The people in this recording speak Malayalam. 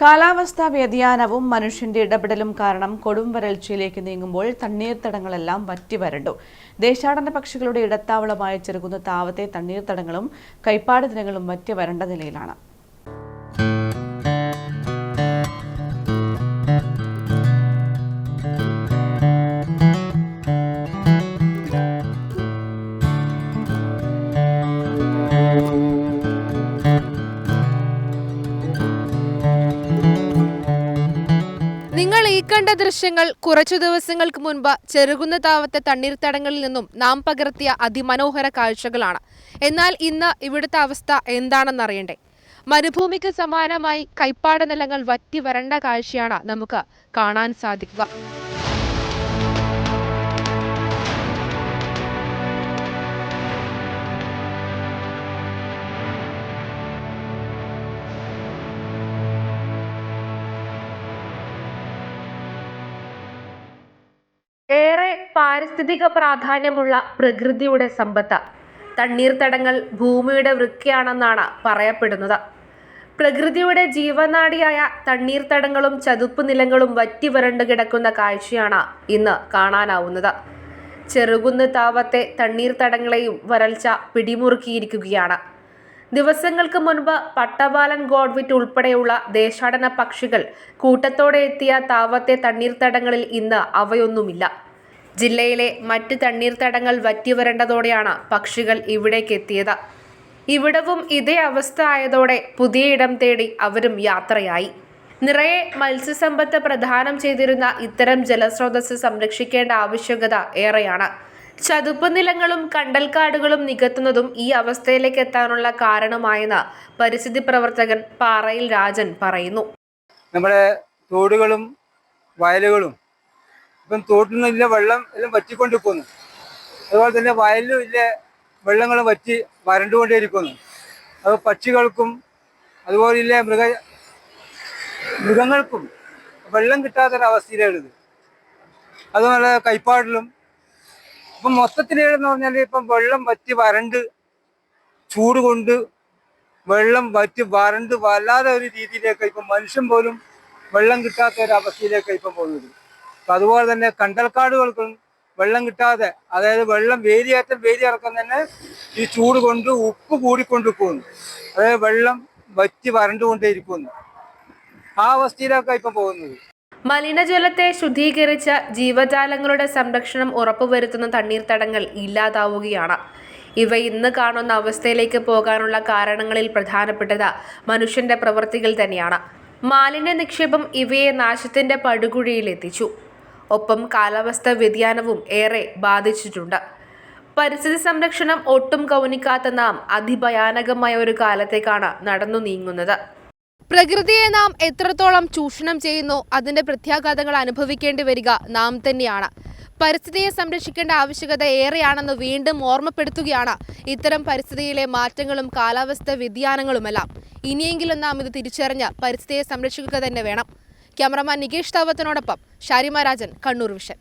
കാലാവസ്ഥാ വ്യതിയാനവും മനുഷ്യന്റെ ഇടപെടലും കാരണം കൊടും വരൾച്ചയിലേക്ക് നീങ്ങുമ്പോൾ തണ്ണീർത്തടങ്ങളെല്ലാം വറ്റി വരണ്ടു. ദേശാടന പക്ഷികളുടെ ഇടത്താവളമായി ചെറുകുന്ന താവത്തെ തണ്ണീർത്തടങ്ങളും കൈപ്പാട് ദിനങ്ങളും വറ്റി വരണ്ട നിലയിലാണ്. കണ്ട ദൃശ്യങ്ങൾ കുറച്ചു ദിവസങ്ങൾക്ക് മുൻപ് ചെറുകുന്ന താവത്തെ തണ്ണീർത്തടങ്ങളിൽ നിന്നും നാം പകർത്തിയ അതിമനോഹര കാഴ്ചകളാണ്. എന്നാൽ ഇന്ന് ഇവിടുത്തെ അവസ്ഥ എന്താണെന്നറിയണ്ടേ? മരുഭൂമിക്ക് സമാനമായി കൈപ്പാട നിലങ്ങൾ വറ്റി വരണ്ട കാഴ്ചയാണ് നമുക്ക് കാണാൻ സാധിക്കുക. ഏറെ പാരിസ്ഥിതിക പ്രാധാന്യമുള്ള പ്രകൃതിയുടെ സമ്പത്ത്. തണ്ണീർത്തടങ്ങൾ ഭൂമിയുടെ വൃക്കയാണെന്നാണ് പറയപ്പെടുന്നത്. പ്രകൃതിയുടെ ജീവനാടിയായ തണ്ണീർത്തടങ്ങളും ചതുപ്പ് നിലങ്ങളും വറ്റി വരണ്ടു കിടക്കുന്ന കാഴ്ചയാണ് ഇന്ന് കാണാനാവുന്നത്. ചെറുകുന്ന് താവത്തെ തണ്ണീർത്തടങ്ങളെയും വരൾച്ച പിടിമുറുക്കിയിരിക്കുകയാണ്. ദിവസങ്ങൾക്ക് മുൻപ് പട്ടവാലൻ ഗോഡ്വിറ്റ് ഉൾപ്പെടെയുള്ള ദേശാടന പക്ഷികൾ കൂട്ടത്തോടെ എത്തിയ താവത്തെ തണ്ണീർത്തടങ്ങളിൽ ഇന്ന് അവയൊന്നുമില്ല. ജില്ലയിലെ മറ്റ് തണ്ണീർത്തടങ്ങൾ വറ്റിവരേണ്ടതോടെയാണ് പക്ഷികൾ ഇവിടേക്ക് എത്തിയത്. ഇവിടവും ഇതേ അവസ്ഥ ആയതോടെ പുതിയ ഇടം തേടി അവരും യാത്രയായി. നിറയെ മത്സ്യസമ്പത്ത് പ്രദാനം ചെയ്തിരുന്ന ഇത്തരം ജലസ്രോതസ് സംരക്ഷിക്കേണ്ട ആവശ്യകത ഏറെയാണ്. ചതുപ്പ് നിലങ്ങളും കണ്ടൽക്കാടുകളും നികത്തുന്നതും ഈ അവസ്ഥയിലേക്ക് എത്താനുള്ള കാരണമായെന്ന് പരിസ്ഥിതി പ്രവർത്തകൻ പാറയിൽ രാജൻ പറയുന്നു. നമ്മുടെ തോടുകളും വയലുകളും ഇപ്പം തോട്ടിൽ നിന്നില്ല വെള്ളം എല്ലാം വറ്റിക്കൊണ്ടിരിക്കുന്നു. അതുപോലെ തന്നെ വയലിലും ഇല്ല വെള്ളങ്ങളും വറ്റി വരണ്ടുകൊണ്ടേയിരിക്കുന്നു. അത് പക്ഷികൾക്കും അതുപോലെ ഇല്ല മൃഗ മൃഗങ്ങൾക്കും വെള്ളം കിട്ടാത്തൊരവസ്ഥയിലാണിത്. അതുപോലെ കൈപ്പാടിലും ഇപ്പം മൊത്തത്തിൽ എന്ന് പറഞ്ഞാൽ ഇപ്പം വെള്ളം വറ്റി വരണ്ട് ചൂട് കൊണ്ട് വെള്ളം വറ്റി വരണ്ട് വല്ലാതെ ഒരു രീതിയിലേക്ക് ഇപ്പം മനുഷ്യൻ പോലും വെള്ളം കിട്ടാത്ത ഒരു അവസ്ഥയിലേക്ക് ഇപ്പം പോകുന്നത്. അപ്പം അതുപോലെ തന്നെ കണ്ടൽക്കാടുകൾക്കും വെള്ളം കിട്ടാതെ അതായത് വെള്ളം വേലിയേറ്റം വേലി ഇറക്കം തന്നെ ഈ ചൂട് കൊണ്ട് ഉപ്പ് കൂടിക്കൊണ്ടിരിക്കുന്നു അതായത് വെള്ളം വറ്റി വരണ്ടുകൊണ്ടേയിരിക്കുന്നു ആ അവസ്ഥയിലേക്കാണ് ഇപ്പം പോകുന്നത്. മലിനജലത്തെ ശുദ്ധീകരിച്ച ജീവജാലങ്ങളുടെ സംരക്ഷണം ഉറപ്പുവരുത്തുന്ന തണ്ണീർത്തടങ്ങൾ ഇല്ലാതാവുകയാണ്. ഇവ ഇന്ന് കാണുന്ന അവസ്ഥയിലേക്ക് പോകാനുള്ള കാരണങ്ങളിൽ പ്രധാനപ്പെട്ടത് മനുഷ്യന്റെ പ്രവൃത്തികൾ തന്നെയാണ്. മാലിന്യ നിക്ഷേപം ഇവയെ നാശത്തിന്റെ പടുകുഴിയിൽ എത്തിച്ചു. ഒപ്പം കാലാവസ്ഥ വ്യതിയാനവും ഏറെ ബാധിച്ചിട്ടുണ്ട്. പരിസ്ഥിതി സംരക്ഷണം ഒട്ടും കൗനിക്കാത്ത നാം അതിഭയാനകമായ ഒരു കാലത്തേക്കാണ് നടന്നു നീങ്ങുന്നത്. പ്രകൃതിയെ നാം എത്രത്തോളം ചൂഷണം ചെയ്യുന്നു അതിന്റെ പ്രത്യാഘാതങ്ങൾ അനുഭവിക്കേണ്ടി വരിക നാം തന്നെയാണ്. പരിസ്ഥിതിയെ സംരക്ഷിക്കേണ്ട ആവശ്യകത ഏറെയാണെന്ന് വീണ്ടും ഓർമ്മപ്പെടുത്തുകയാണ് ഇത്തരം പരിസ്ഥിതിയിലെ മാറ്റങ്ങളും കാലാവസ്ഥ വ്യതിയാനങ്ങളുമെല്ലാം. ഇനിയെങ്കിലും നാം ഇത് തിരിച്ചറിഞ്ഞ് പരിസ്ഥിതിയെ സംരക്ഷിക്കുക തന്നെ വേണം. ക്യാമറമാൻ നികേഷ് താവത്തിനോടൊപ്പം ഷാരിമ രാജൻ കണ്ണൂർ വിഷൻ.